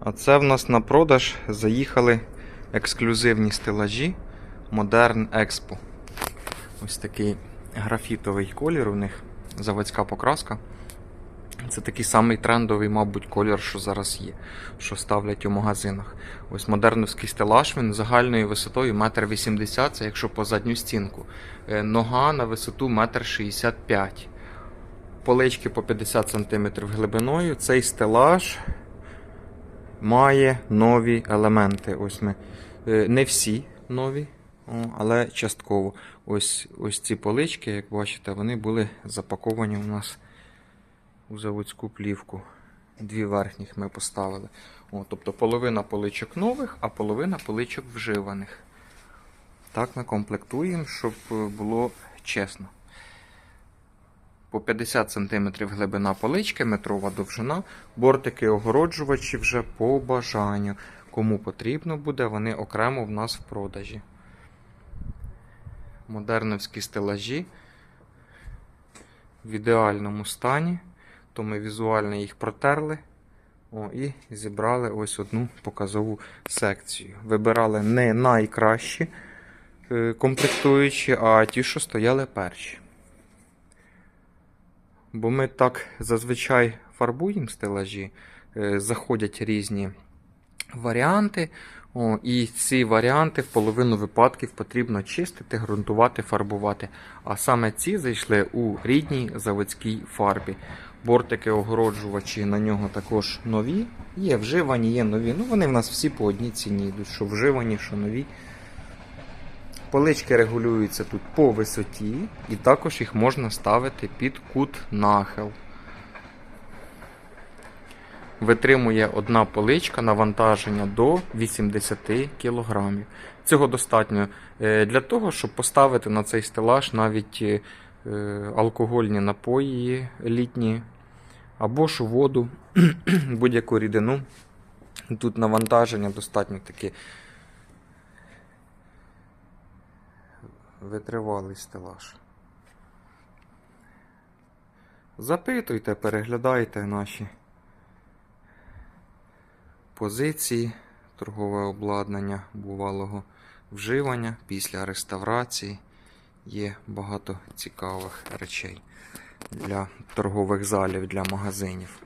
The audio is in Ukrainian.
А це в нас на продаж заїхали ексклюзивні стелажі Modern Expo. Ось такий графітовий колір у них, заводська покраска. Це такий самий трендовий, мабуть, колір, що зараз є, що ставлять у магазинах. Ось модерновський стелаж, він загальною висотою 1,80 м, це якщо по задню стінку. Е, Нога на висоту 1,65 м. Полички по 50 см глибиною. Цей стелаж має нові елементи. Ось ми. е, Не всі нові, але частково. Ось, ось ці полички, як бачите, вони були запаковані у нас у заводську плівку. Дві верхніх ми поставили. О, тобто половина поличок нових, а половина поличок вживаних. Так ми комплектуємо, щоб е, було чесно. По 50 см глибина полички, метрова довжина, бортики огороджувачі вже по бажанню. Кому потрібно буде, вони окремо в нас в продажі. Модерновські стелажі в ідеальному стані, то ми візуально їх протерли о, і зібрали ось одну показову секцію. Вибирали не найкращі е, комплектуючі, а ті, що стояли перші. Бо ми так зазвичай фарбуємо стелажі, е, заходять різні варіанти. О, і ці варіанти в половину випадків потрібно чистити, ґрунтувати, фарбувати. А саме ці зайшли у рідній заводській фарбі. Бортики огороджувачі на нього також нові. Є вживані, є нові. Ну вони в нас всі по одній ціні йдуть, що вживані, що нові. Полички регулюються тут по висоті, і також їх можна ставити під кут нахил. Витримує одна поличка навантаження до 80 кг. Цього достатньо е, для того, щоб поставити на цей стелаж навіть е, алкогольні напої літні або ж воду, будь-яку рідину. Тут навантаження достатньо таке витривалий стелаж. Запитуйте, переглядайте наші позиції, торгове обладнання бувалого вживання після реставрації. Є багато цікавих речей для торгових залів, для магазинів.